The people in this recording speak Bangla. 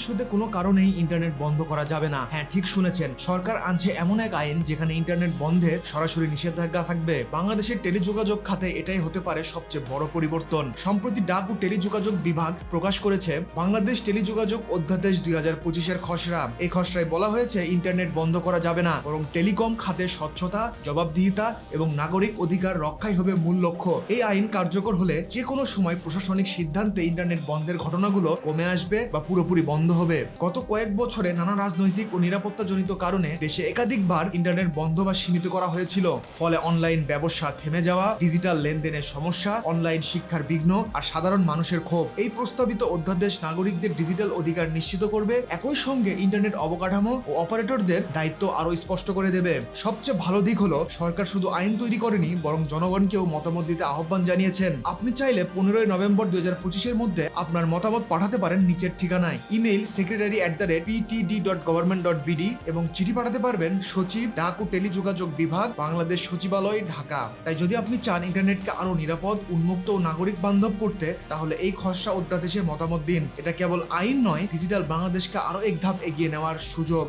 ভবিষ্যতে কোনো কারণেই ইন্টারনেট বন্ধ করা যাবে না। হ্যাঁ ঠিক শুনেছেন। সরকার আনছে এমন এক আইন যেখানে ইন্টারনেট বন্ধের সরাসরি নিষেধাজ্ঞা থাকবে। বাংলাদেশের টেলিযোগাযোগ খাতে এটাই হতে পারে সবচেয়ে বড় পরিবর্তন। সম্প্রতি ডাক ও টেলিযোগাযোগ বিভাগ প্রকাশ করেছে, বাংলাদেশ টেলিযোগাযোগ অধ্যাদেশ দুই হাজার পঁচিশের খসড়া। এই খসড়ায় বলা হয়েছে ইন্টারনেট বন্ধ করা যাবে না, বরং টেলিকম খাতে স্বচ্ছতা, জবাবদিহিতা এবং নাগরিক অধিকার রক্ষাই হবে মূল লক্ষ্য। এই আইন কার্যকর হলে যে কোনো সময় প্রশাসনিক সিদ্ধান্তে ইন্টারনেট বন্ধের ঘটনাগুলো কমে আসবে বা পুরোপুরি বন্ধ হবে। গত কয়েক বছরে নানা রাজনৈতিক ও নিরাপত্তাজনিত কারণে দেশে একাধিকবার ইন্টারনেট বন্ধ বা সীমিত করা হয়েছিল। ফলে অনলাইন ব্যবসা থেমে যাওয়া, ডিজিটাল লেনদেনের সমস্যা, অনলাইন শিক্ষার বিঘ্ন আর সাধারণ মানুষের ক্ষোভ, এই প্রস্তাবিত অধ্যাদেশ নাগরিকদের ডিজিটাল অধিকার নিশ্চিত করবে। একই সঙ্গে ইন্টারনেট অবকাঠামো ও অপারেটরদের দায়িত্ব আরও স্পষ্ট করে দেবে। সবচেয়ে ভালো দিক হলো, সরকার শুধু আইন তৈরি করেনি, বরং জনগণকেও মতামত দিতে আহ্বান জানিয়েছেন। আপনি চাইলে পনেরোই নভেম্বর দুই হাজার পঁচিশের মধ্যে আপনার মতামত পাঠাতে পারেন নিচের ঠিকানায়। Email secretary at the rate PTD dot government dot BD এবং চিঠি পাঠাতে পারবেন সচিব ডাক ও টেলিযোগাযোগ বিভাগ, বাংলাদেশ সচিবালয়, ঢাকা। তাই যদি আপনি চান ইন্টারনেটকে আরও নিরাপদ, উন্মুক্ত ও নাগরিক বান্ধব করতে, তাহলে এই খসড়া অধ্যাদেশে মতামত দিন। এটা কেবল আইন নয়, ডিজিটাল বাংলাদেশকে আরও এক ধাপ এগিয়ে নেওয়ার সুযোগ।